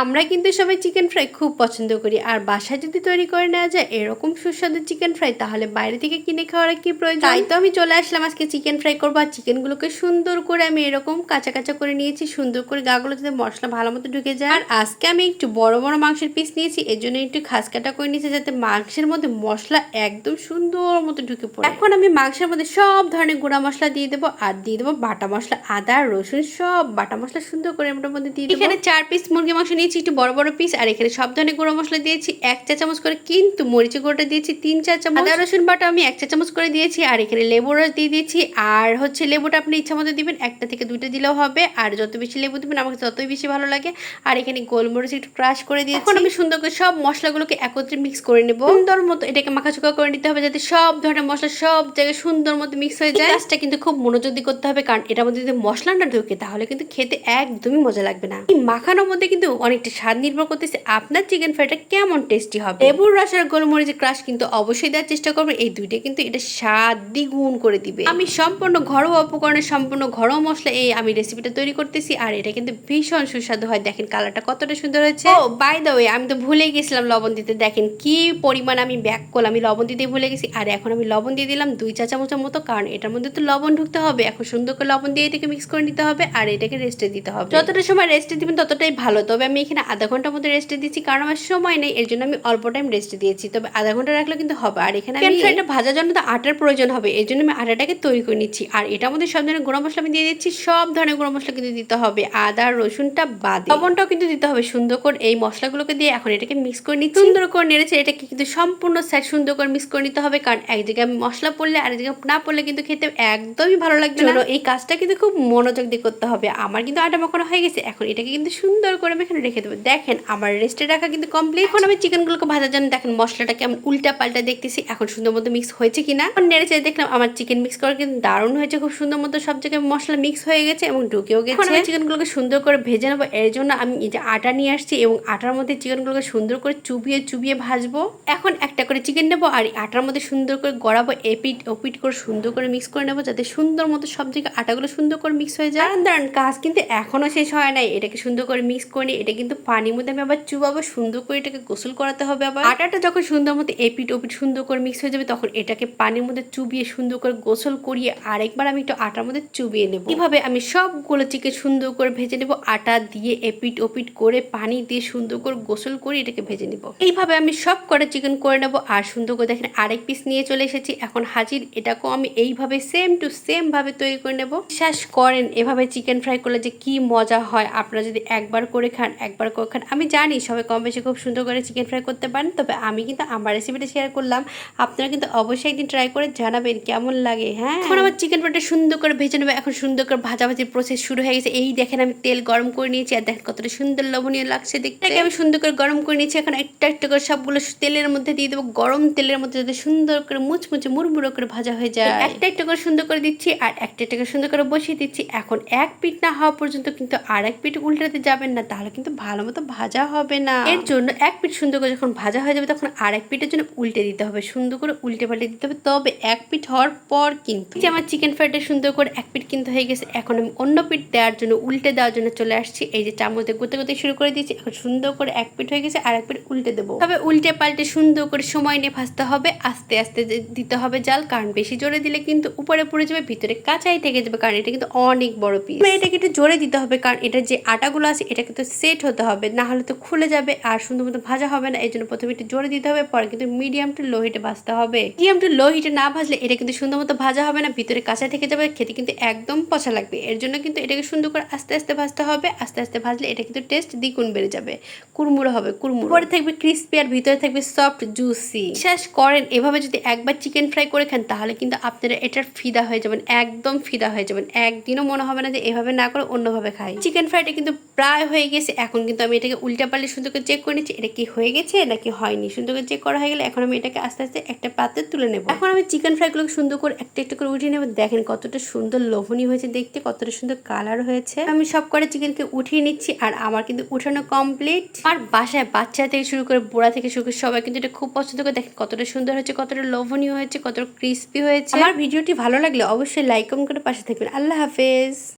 আমরা কিন্তু সবাই চিকেন ফ্রাই খুব পছন্দ করি। আর বাসায় যদি তৈরি করে নেওয়া যায় এরকম সুস্বাদু চিকেন ফ্রাই তাহলে বাইরে থেকে কিনে খাওয়ার কি প্রয়োজন? তাই তো আমি চলে আসলাম আজকে চিকেন ফ্রাই করব। আর চিকেনগুলোকে সুন্দর করে আমি এরকম কাঁচা কাঁচা করে নিয়েছি সুন্দর করে গাগুলো যাতে মশলা ভালো মতো ঢুকে যায়। আর আজকে আমি একটু বড় বড় মাংসের পিস নিয়েছি এর জন্য একটু খাস কাটা করে নিয়েছি যাতে মাংসের মধ্যে মশলা একদম সুন্দর মতো ঢুকে পড়ে। এখন আমি মাংসের মধ্যে সব ধরনের গুঁড়া মশলা দিয়ে দেবো আর দিয়ে দেবো বাটা মশলা আদা রসুন সব বাটা মশলা সুন্দর করে মধ্যে দিয়ে এখানে চার পিস মুরগি মাংস নিয়েছি একটু বড় বড় পিস আর এখানে সব ধরনের গুঁড়ো মশলা দিয়েছি এক চা চামচ করে কিন্তু মরিচের গুঁড়োটা দিয়েছি তিন চা চামচ। আদা রসুন বাটা আমি এক চা চামচ করে দিয়েছি আর এখানে লেবু রস দিয়ে দিয়েছি আর হচ্ছে লেবুটা আপনি ইচ্ছা মতো দিবেন একটা থেকে দুইটা দিলেও হবে আর যত বেশি লেবু দিবেন আমাকে ততই বেশি ভালো লাগে। আর এখানে গোলমরিচ একটু ক্রাশ করে দিয়েছি। এখন আমি সুন্দর করে সব মশলাগুলোকে একত্রে মিক্স করে নেব। সুন্দর মতো এটাকে মাখাচোকা করে নিতে হবে যাতে সব ধরনের মশলা সব জায়গায় সুন্দর মতো মিক্স হয়ে যায়। কাজটা কিন্তু খুব মনোযোগ দিয়ে করতে হবে কারণ এটার মধ্যে যদি মশলাটা ঢুকে তাহলে কিন্তু খেতে একদমই মজা লাগবে না। এই মাখানোর মধ্যে কিন্তু অনেকটা স্বাদ নির্ভর করতেছে আপনার চিকেন ফ্রাইটা কেমন টেস্টি হবে। লেবুর রস আর গোলমরিচের ক্রাশ কিন্তু অবশ্যই দেওয়ার চেষ্টা করবেন এই দুইটা কিন্তু এটা স্বাদ দ্বিগুণ করে দিবে। আমি সম্পূর্ণ ঘরোয়া উপকরণের সম্পূর্ণ ঘরোয়া মশলা এই আমি রেসিপিটা তৈরি করতেছি আর এটা কিন্তু ভীষণ সুস্বাদু হয়। দেখেন কালারটা কতটা সুন্দর হয়েছে। ও বাই দ্য ওয়ে আমি তো ভুলে গেছিলাম লবণ দিতে। দেখেন কি পরিমাণ আমি ব্যাক করলাম। আমি লবণ দিতে ভুলে গেছি। আর এখন আমি লবণ দিয়ে দিলাম দুই চা চামচের মতো কারণ এটার মধ্যে তো লবণ ঢুকতে হবে। এখন সুন্দর করে লবণ দিয়ে এটাকে মিক্স করে নিতে হবে আর এটাকে রেস্টে দিতে হবে। যতটা সময় রেস্টে দিবেন ততটাই ভালো। তবে আমি এখানে আধা ঘণ্টার মধ্যে রেস্টে দিচ্ছি কারণ আমার সময় নেই এর জন্য আমি অল্প টাইম রেস্টে দিয়েছি। তবে আধা ঘণ্টা রাখলে কিন্তু হবে। আর এখানে আমি এটা ভাজার জন্য তো আটার প্রয়োজন হবে এর জন্য আমি আটাটাকে তৈরি করে নিচ্ছি। আর এটার মধ্যে সব ধরনের গুঁড়ো মশলা আমি দিয়ে দিচ্ছি সব ধরনের গুঁড়ো মশলা কিন্তু দিতে হবে। আদা রসুনটা বাদ লবণটাও কিন্তু দিতে হবে সুন্দর করে। এই মশলাগুলোকে দিয়ে এখন এটাকে মিক্স করে নিচ্ছি। সুন্দর করে নেড়েছে এটাকে কিন্তু সম্পূর্ণ সাইড সুন্দর করে মিক্স করে নিতে হবে কারণ এক জায়গায় মশলা পড়লে আর এক জায়গায় না পড়লে কিন্তু খেতে একদমই ভালো লাগবে না। এই কাজটা কিন্তু খুব মনোযোগ দিয়ে করতে হবে। আমার কিন্তু আটা মাখানো হয়ে গেছে এখন এটাকে কিন্তু সুন্দর করে আমি এখানে রেখে দেবো দেখেন, আমার রেস্টে রাখা কিন্তু কমপ্লিট এখন আমি চিকেনগুলোকে ভাজার জন্য দেখেন মশলাটা কেমন উল্টা পাল্টা দেখতেছি, এখন সুন্দর মতো মিক্স হয়েছে কিনা? এখন নেড়ে চেয়ে দেখলাম আমার চিকেন মিক্স করা কিন্তু দারুণ হয়েছে, খুব সুন্দর মতো সব জায়গায় মশলা মিক্স হয়ে গেছে এবং ঢুকেও গেছে। এখন আমি চিকেনগুলোকে সুন্দর করে ভেজে নেব। এর জন্য আমি এই যে আটা নিয়ে আসছি এবং আটার মধ্যে চিকেনগুলোকে সুন্দর করে চুবিয়ে চুবিয়ে ভাজবো। এখন একটা করে চিকেন নেব আর আটার মধ্যে সুন্দর করে গড়াবো, এপিট ওপিট করে সুন্দর করে মিক্স করে নেব যাতে সুন্দর মতো সব জায়গায় আটাগুলো সুন্দর করে মিক্স হয়ে যায়। দাঁড়ান কাজ কিন্তু এখনও শেষ হয় নাই। এটাকে সুন্দর করে মিক্স করে নিই এটা কিন্তু পানির মধ্যে আমি আবার চুবাবো, সুন্দর করে এটাকে গোসল করাতে হবে আবার। আটাটা যখন সুন্দর মতো এপিট ওপিট সুন্দর করে মিক্স হয়ে যাবে, তখন এটাকে পানির মধ্যে চুবিয়ে সুন্দর করে গোসল করিয়ে আরেকবার আমি একটু আটার মধ্যে চুবিয়ে নেব। কীভাবে আমি সবগুলো চিকেন সুন্দর করে ভেজে নেব, আটা দিয়ে এপিট ওপিট করে পানি দিয়ে সুন্দর করে গোসল করে এটাকে ভেজে নেব। এইভাবে আমি সব কটা চিকেন করে নেব আর সুন্দর করে দেখেন আরেক পিস নিয়ে চলে এসেছি। এখন হাজির, এটাকেও আমি এইভাবে সেম টু সেম ভাবে তৈরি করে নেব। বিশ্বাস করেন, এভাবে চিকেন ফ্রাই করলে যে কি মজা হয়, আপনারা যদি একবার করে খান একবার করে আমি জানি সবাই কম বেশি খুব সুন্দর করে চিকেন ফ্রাই করতে পারেন তবে আমি কিন্তু আমার রেসিপিটা শেয়ার করলাম। আপনারা কিন্তু অবশ্যই একদিন ট্রাই করে জানাবেন কেমন লাগে হ্যাঁ? এখন আমার চিকেন ফ্রাইটা সুন্দর করে ভেজে নেবে এখন সুন্দর করে ভাজাভাজির প্রসেস শুরু হয়ে গেছে। এই দেখেন আমি তেল গরম করে নিয়েছি আর দেখেন কতটা সুন্দর লবণীয় লাগছে দেখতে। আমি সুন্দর করে গরম করে নিয়েছি এখন একটা একটা করে সবগুলো তেলের মধ্যে দিয়ে দেবো গরম তেলের মধ্যে যাতে সুন্দর করে মুচমুচে মুড়মুড়ো করে ভাজা হয়ে যায়। একটা একটা করে সুন্দর করে দিচ্ছি আর একটা একটা করে সুন্দর করে বসিয়ে দিচ্ছি। এখন এক পিঠ না হওয়া পর্যন্ত কিন্তু আর এক পিঠ উল্টাতে যাবেন না তাহলে কিন্তু ভালো মতো ভাজা হবে না। এর জন্য এক পিঠ সুন্দর করে যখন ভাজা হয়ে যাবে তখন আর এক পিঠের জন্য উল্টে দিতে হবে। সুন্দর করে উল্টে পাল্টে দিতে হবে। তবে এক পিঠ হওয়ার পর কিন্তু যে আমার চিকেন ফ্রাইটা সুন্দর করে এক পিঠ কিন্তু হয়ে গেছে। এখন আমি অন্য পিঠ দেওয়ার জন্য, উল্টে দেওয়ার জন্য চলে আসছি। এই যে চামচ গুতে গুতে শুরু করে দিয়েছি। এখন সুন্দর করে এক পিঠ হয়ে গেছে আর এক পিঠ উল্টে দেবো। তবে উল্টে পাল্টে সুন্দর করে সময় নিয়ে ভাজতে হবে। আস্তে আস্তে দিতে হবে জাল, কারণ বেশি জোরে দিলে কিন্তু উপরে পড়ে যাবে, ভিতরে কাঁচাই থেকে যাবে, কারণ এটা কিন্তু অনেক বড় পিস এটাকে একটু জোরে দিতে হবে, কারণ এটার যে আটাগুলো আছে, এটা কিন্তু সেট হতে হবে, না হলে তো খুলে যাবে আর সুন্দর মতো ভাজা হবে না এই জন্য প্রথমে একটু জোরে দিতে হবে, পরে কিন্তু মিডিয়াম টু লো হিটে ভাজতে হবে। মিডিয়াম টু লো হিটে না ভাজলে এটা কিন্তু সুন্দর মতো ভাজা হবে না, ভিতরে কাঁচা থেকে যাবে, খেতে কিন্তু একদম পচা লাগবে। এর জন্য কিন্তু এটাকে সুন্দর করে আস্তে আস্তে ভাজতে হবে, আস্তে আস্তে ভাজলে এটা কিন্তু টেস্ট দ্বিগুণ বেড়ে যাবে। কুরমুড়ো হবে কুরমুড়ো পরে থাকবে ক্রিস্পি আর ভিতরে থাকবে সফট জুসি বিশ্বাস করেন, এভাবে যদি একবার চিকেন ফ্রাই করে খান, তাহলে কিন্তু আপনারা এটার ফিদা হয়ে যাবেন, একদম ফিদা হয়ে যাবেন। একদিনও মনে হবে না যে এভাবে না করে অন্যভাবে খাই। চিকেন ফ্রাইটা কিন্তু প্রায় হয়ে গেছে, এখন কিন্তু আমি এটাকে উল্টা পাল্লে সুন্দর করে চেক করে নিচ্ছি, এটা কি হয়ে গেছে নাকি হয়নি? সুন্দর করে চেক করা হয়ে গেলে এখন আমি এটাকে আস্তে আস্তে একটা পাত্রে তুলে নেব। এখন আমি চিকেন ফ্রাইগুলোকে সুন্দর করে একটা একটা করে উঠিয়ে নেব। দেখেন কতটা সুন্দর লোভনীয় হয়েছে দেখতে, কতটা সুন্দর কালার হয়েছে। আমি সব করে চিকেনকে উঠিয়ে নিচ্ছি আর আমার কিন্তু উঠানো কমপ্লিট আর বাসায় বাচ্চা থেকে শুরু করে বুড়া থেকে শুরু করে সবাই কিন্তু এটা খুব পছন্দ করে। দেখেন কতটা সুন্দর হয়েছে, কতটা লোভনীয় হয়েছে, কতটা ক্রিস্পি হয়েছে। আমার ভিডিওটি ভালো লাগলে অবশ্যই লাইক কমেন্ট করে পাশে থাকবেন। আল্লাহ হাফেজ।